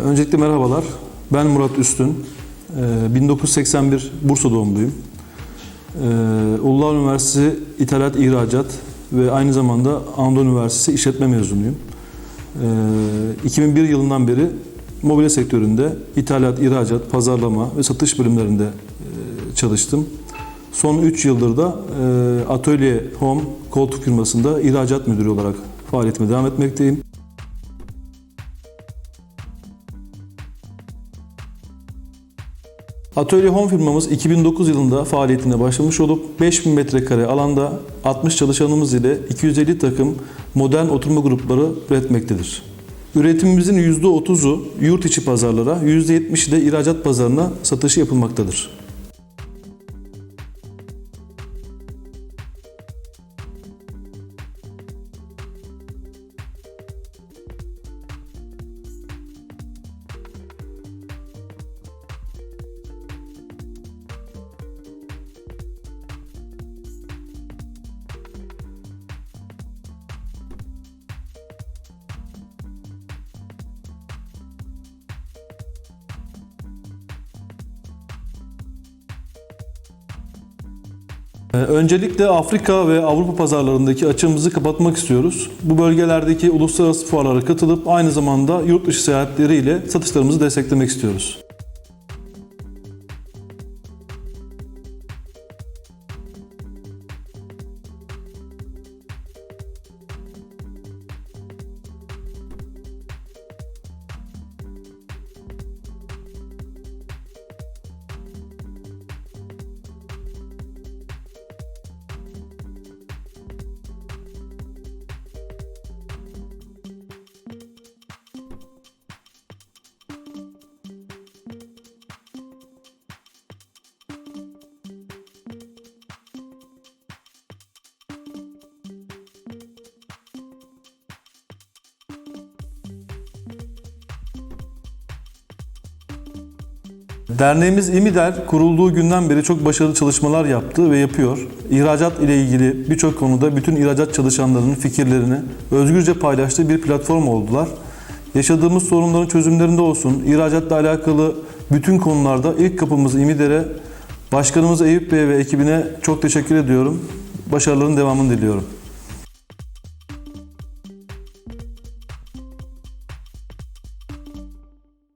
Öncelikle merhabalar. Ben Murat Üstün. Ee, 1981 Bursa doğumluyum. Ee, Uludağ Üniversitesi İthalat İhracat ve aynı zamanda Anadolu Üniversitesi İşletme mezunuyum. Ee, 2001 yılından beri mobilya sektöründe ithalat, ihracat, pazarlama ve satış bölümlerinde e, çalıştım. Son 3 yıldır da e, Atölye Home koltuk firmasında ihracat müdürü olarak faaliyetime devam etmekteyim. Atölye Home firmamız 2009 yılında faaliyetine başlamış olup 5000 metrekare alanda 60 çalışanımız ile 250 takım modern oturma grupları üretmektedir. Üretimimizin %30'u yurt içi pazarlara, %70'i de ihracat pazarına satışı yapılmaktadır. Öncelikle Afrika ve Avrupa pazarlarındaki açığımızı kapatmak istiyoruz. Bu bölgelerdeki uluslararası fuarlara katılıp aynı zamanda yurt dışı seyahatleriyle satışlarımızı desteklemek istiyoruz. Derneğimiz İMİDER kurulduğu günden beri çok başarılı çalışmalar yaptı ve yapıyor. İhracat ile ilgili birçok konuda bütün ihracat çalışanlarının fikirlerini özgürce paylaştığı bir platform oldular. Yaşadığımız sorunların çözümlerinde olsun, ihracatla alakalı bütün konularda ilk kapımız İMİDER'e, Başkanımız Eyüp Bey ve ekibine çok teşekkür ediyorum. Başarıların devamını diliyorum.